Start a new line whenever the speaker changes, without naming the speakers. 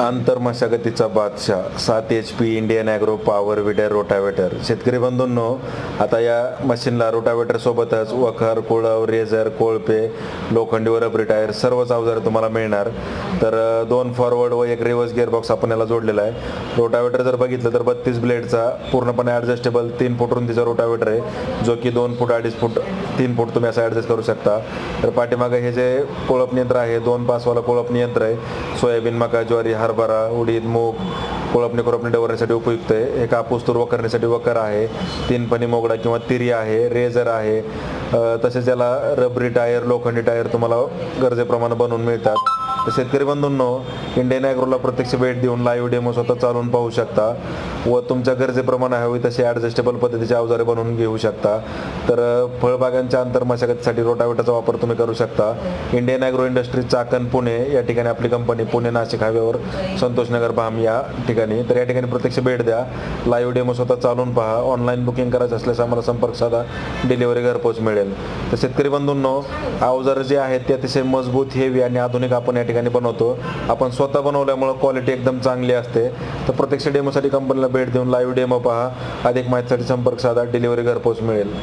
आंतरमशागतीचा बादशाह सात H P Indian agro power weeder rotavator शेतकरी बंधूंनो आता या मशीनला रोटावेटर सोबतच वखर कुळव रेझर कोळपे लोखंडी रबरी टायर सर्वच अवजारे तुम्हाला मिळणार. तर दोन फॉरवर्ड व एक रिव्हर्स गिअरबॉक्स आपण याला जोडलेला आहे. रोटावेटर जर बघितलं तर बत्तीस ब्लेडचा पूर्णपणे ॲडजस्टेबल तीन फूट रुंदीचा रोटावेटर आहे जो की दोन फूट अडीच फूट तीन फूट तुम्ही असं ॲडजस्ट करू शकता. तर पाठीमागे हे जे कोळप यंत्र आहे दोन पाचवाला कोळप यंत्र आहे सोयाबीन मका ज्वारी हरभरा उडीद मूग कोळपणी कोळपणे डवरण्यासाठी उपयुक्त आहे. हे कापूस तुर्व करण्यासाठी वकर आहे. तीनपणी मोगडा किंवा तिरी आहे. रेझर आहे. तसेच याला रबरी टायर लोखंडी टायर तुम्हाला गरजेप्रमाणे बनवून मिळतात. तर शेतकरी बंधूंनो इंडियन ॲग्रोला प्रत्यक्ष भेट देऊन लाईव्ह डेमो स्वतः चालवून पाहू शकता व तुमच्या गरजेप्रमाणे हवी तशी ॲडजस्टेबल पद्धतीचे अवजारे बनवून घेऊ शकता. तर फळबागांच्या अंतर मशागतीसाठी रोटावेटाचा वापर तुम्ही करू शकता. Indian agro industry Chakan Pune या ठिकाणी आपली कंपनी पुणे नाशिक हायवेवर संतोषनगर भाम या ठिकाणी. तर या ठिकाणी प्रत्यक्ष भेट द्या. लाईव्ह डेमो स्वतः चालवून पहा. ऑनलाईन बुकिंग करायचं असल्यास आम्हाला संपर्क साधा. डिलिव्हरी घरपोच मिळेल. तर शेतकरी बंधूंनो अवजारं जे आहेत ते अतिशय मजबूत हेवी आणि आधुनिक आपण या ठिकाणी बनवतो. आपण स्वतः बनवल्यामुळं क्वालिटी एकदम चांगली असते. तर प्रत्यक्ष डेमोसाठी कंपनीला भेट देऊन लाईव्ह डेमो पहा. अधिक माहितीसाठी संपर्क साधा. डिलिव्हरी घरपोच मिळेल.